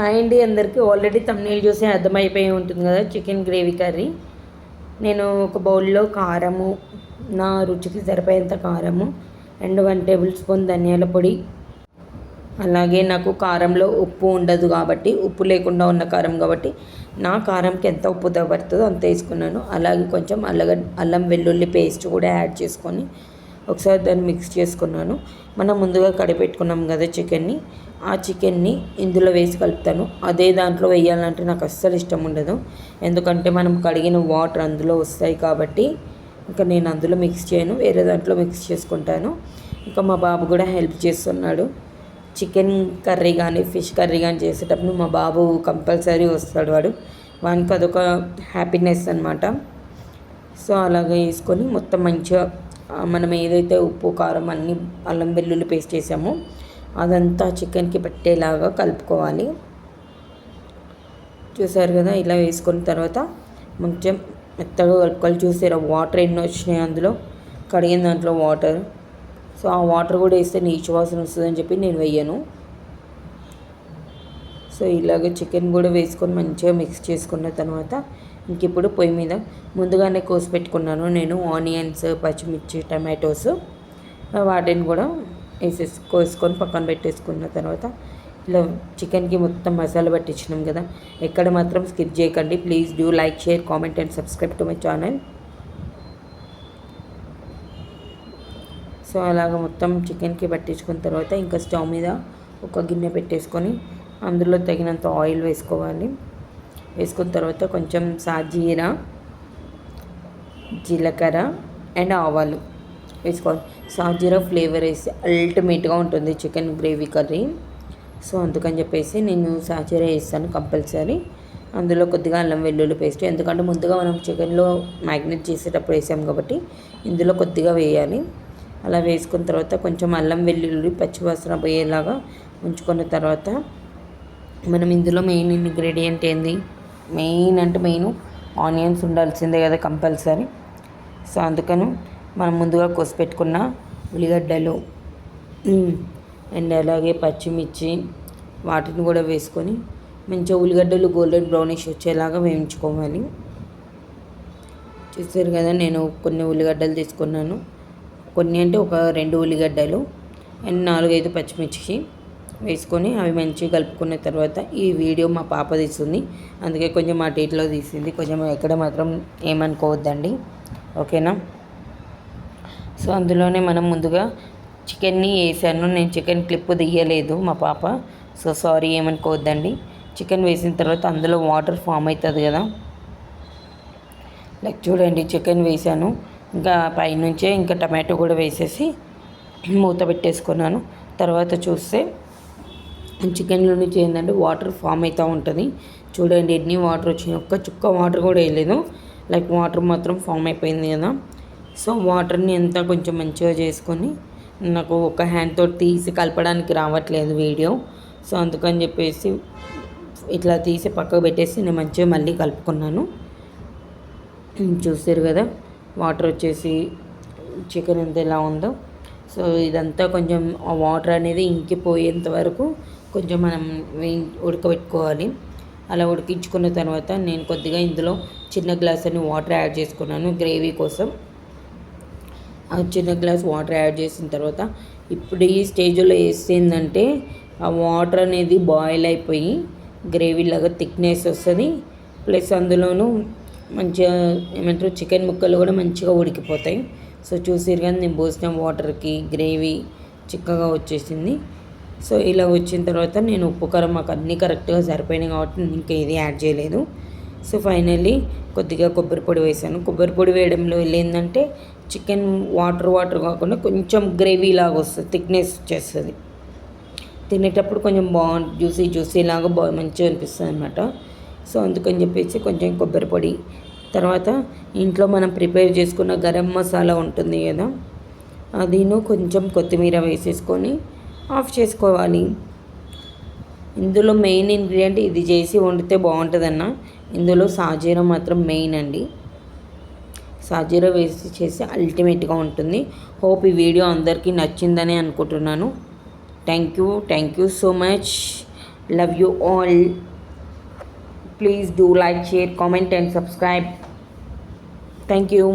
Hi అండి అందరికీ already తమ్నీళ్ళు చూసి అర్థమైపోయి ఉంటుంది కదా చికెన్ గ్రేవీ కర్రీ నేను ఒక బౌల్లో కారము నా రుచికి సరిపోయేంత కారము అండ్ వన్ టేబుల్ స్పూన్ ధనియాల పొడి. అలాగే నాకు కారంలో ఉప్పు ఉండదు కాబట్టి ఉప్పు లేకుండా ఉన్న కారం కాబట్టి నా కారంకి ఎంత ఉప్పు పడుతుందో అంత వేసుకున్నాను. అలాగే కొంచెం అల్లగ అల్లం వెల్లుల్లి పేస్ట్ కూడా యాడ్ చేసుకొని ఒకసారి దాన్ని మిక్స్ చేసుకున్నాను. మనం ముందుగా కడిపెట్టుకున్నాం కదా చికెన్ని. ఆ చికెన్ని ఇందులో వేసి కలుపుతాను. అదే దాంట్లో వేయాలంటే నాకు అస్సలు ఇష్టం ఉండదు. ఎందుకంటే మనం కడిగిన వాటర్ అందులో వస్తాయి కాబట్టి ఇంకా నేను అందులో మిక్స్ చేయను. వేరే దాంట్లో మిక్స్ చేసుకుంటాను. ఇంకా మా బాబు కూడా హెల్ప్ చేస్తున్నాడు. చికెన్ కర్రీ కానీ ఫిష్ కర్రీ కానీ చేసేటప్పుడు మా బాబు కంపల్సరీ వస్తాడు వాడు. వానికి అదొక హ్యాపీనెస్ అనమాట సో అలాగే వేసుకొని మొత్తం మంచిగా మనం ఏదైతే ఉప్పు కారం అన్ని అల్లం వెల్లుల్లి పేస్ట్ చేసామో అదంతా చికెన్కి పెట్టేలాగా కలుపుకోవాలి. చూసారు కదా? ఇలా వేసుకున్న తర్వాత కొంచెం మెత్తగా కలుపుకోవాలి. చూసారా? వాటర్ ఎన్ని వచ్చినాయి అందులో. కడిగిన దాంట్లో వాటర్. సో ఆ వాటర్ కూడా వేస్తే నీచు వాసన వస్తుందని చెప్పి నేను వెయ్యను సో ఇలాగ చికెన్ కూడా వేసుకొని మంచిగా మిక్స్ చేసుకున్న తర్వాత ఇంక ఇప్పుడు పొయ్యి మీద ముందుగానే కోసి పెట్టుకున్నాను. నేను ఆనియన్స్ పచ్చిమిర్చి టమాటోస్ వాటిని కూడా వేసేసి కోసుకొని పక్కన పెట్టేసుకున్న తర్వాత ఇలా చికెన్కి మొత్తం మసాలా పట్టించినాం కదా. ఎక్కడ మాత్రం స్కిప్ చేయకండి. Please do like share comment and subscribe to my channel. So అలాగ మొత్తం చికెన్కి పట్టించుకున్న తర్వాత ఇంకా స్టవ్ మీద ఒక గిన్నె పెట్టేసుకొని అందులో తగినంత ఆయిల్ వేసుకోవాలి. వేసుకున్న తర్వాత కొంచెం సాజీర జీలకర్ర అండ్ ఆవాలు వేసుకోవాలి. సాజీర ఫ్లేవర్ వేసి అల్టిమేట్గా ఉంటుంది చికెన్ గ్రేవీ కర్రీ. సో అందుకని చెప్పేసి నేను సాజీర వేస్తాను కంపల్సరీ. అందులో కొద్దిగా అల్లం వెల్లుల్లి పేస్ట్ ఎందుకంటే ముందుగా మనం చికెన్లో మ్యాగ్నేట్ చేసేటప్పుడు వేసాం కాబట్టి ఇందులో కొద్దిగా వేయాలి. అలా వేసుకున్న తర్వాత కొంచెం అల్లం వెల్లుల్లి పచ్చివాసన పోయేలాగా ఉంచుకున్న తర్వాత మనం ఇందులో మెయిన్ ఇంగ్రీడియంట్ ఏంది? మెయిన్ అంటే మెయిన్ ఆనియన్స్ ఉండాల్సిందే కదా కంపల్సరీ. సో అందుకని మనం ముందుగా కోసి పెట్టుకున్న ఉల్లిగడ్డలు అండ్ అలాగే పచ్చిమిర్చి వాటిని కూడా వేసుకొని మంచిగా ఉల్లిగడ్డలు గోల్డెన్ బ్రౌనిష్ వచ్చేలాగా వేయించుకోవాలి. చూసారు కదా నేను కొన్ని ఉల్లిగడ్డలు తీసుకున్నాను. కొన్ని అంటే ఒక రెండు ఉల్లిగడ్డలు అండ్ నాలుగైదు పచ్చిమిర్చి వేసుకొని అవి మంచిగా కలుపుకున్న తర్వాత ఈ వీడియో మా పాప తీస్తుంది. అందుకే కొంచెం మా డేట్లో తీసింది. కొంచెం ఎక్కడ మాత్రం ఏమనుకోవద్దండి. ఓకేనా? సో అందులోనే మనం ముందుగా చికెన్ని వేసాను. నేను చికెన్ క్లిప్ తీయలేదు మా పాప. So sorry ఏమనుకోవద్దండి. చికెన్ వేసిన తర్వాత అందులో వాటర్ ఫామ్ అవుతుంది కదా. లైక్ చూడండి చికెన్ వేసాను. ఇంకా పైనుంచే ఇంకా టమాటో కూడా వేసేసి మూత పెట్టేసుకున్నాను. తర్వాత చూస్తే చికెన్లో నుంచి ఏంటంటే వాటర్ ఫామ్ అవుతూ ఉంటుంది. చూడండి ఎన్ని వాటర్ వచ్చినాయి. ఒక్క చుక్క వాటర్ కూడా వేయలేదు. లైక్ వాటర్ మాత్రం ఫామ్ అయిపోయింది కదా. సో వాటర్ని అంతా కొంచెం మంచిగా చేసుకొని నాకు ఒక హ్యాండ్తో తీసి కలపడానికి రావట్లేదు వీడియో. సో అందుకని చెప్పేసి ఇట్లా తీసి పక్కకు పెట్టేసి నేను మంచిగా మళ్ళీ కలుపుకున్నాను. చూసారు కదా వాటర్ వచ్చేసి చికెన్ ఎంత ఎలా ఉందో. సో ఇదంతా కొంచెం ఆ వాటర్ అనేది ఇంకిపోయేంత వరకు కొంచెం మనం ఉడకబెట్టుకోవాలి. అలా ఉడికించుకున్న తర్వాత నేను కొద్దిగా ఇందులో చిన్న గ్లాస్ అని వాటర్ యాడ్ చేసుకున్నాను గ్రేవీ కోసం. ఆ చిన్న గ్లాస్ వాటర్ యాడ్ చేసిన తర్వాత ఇప్పుడు ఈ స్టేజ్లో వేసిందంటే ఆ వాటర్ అనేది బాయిల్ అయిపోయి గ్రేవీ లాగా థిక్నెస్ వస్తుంది. ప్లస్ అందులోనూ మంచిగా ఏమంటారు చికెన్ ముక్కలు కూడా మంచిగా ఉడికిపోతాయి. సో చూసిరు కానీ నేను పోసిన వాటర్కి గ్రేవీ చిక్కగా వచ్చేసింది. సో ఇలా వచ్చిన తర్వాత నేను ఉప్పు కారం మాకు అన్నీ కరెక్ట్గా సరిపోయినాయి కాబట్టి నేను ఇంకా ఏది యాడ్ చేయలేదు. సో ఫైనల్లీ కొద్దిగా కొబ్బరి పొడి వేసాను. కొబ్బరి పొడి వేయడంలో ఏంటంటే చికెన్ వాటర్ వాటర్ కాకుండా కొంచెం గ్రేవీ లాగా వస్తుంది థిక్నెస్ వచ్చేస్తుంది. తినేటప్పుడు కొంచెం బాగుంటుంది జ్యూసీ జ్యూసీ లాగా బా మంచిగా అనిపిస్తుంది అనమాట సో అందుకని చెప్పేసి కొంచెం కొబ్బరి పొడి. తర్వాత ఇంట్లో మనం ప్రిపేర్ చేసుకున్న గరం మసాలా ఉంటుంది కదా అదిను కొంచెం కొత్తిమీర వేసేసుకొని ఆఫ్ చేసుకోవాలి. ఇందులో మెయిన్ ఇంగ్రీడియంట్ ఇది చేసి వండితే బాగుంటుందన్న. ఇందులో సాజీరా మాత్రం మెయిన్ అండి. సాజీరా వేసి చేసి అల్టిమేట్గా ఉంటుంది. హోప్ ఈ వీడియో అందరికీ నచ్చిందని అనుకుంటున్నాను. Thank you thank you so much love you all please do like share comment and subscribe thank you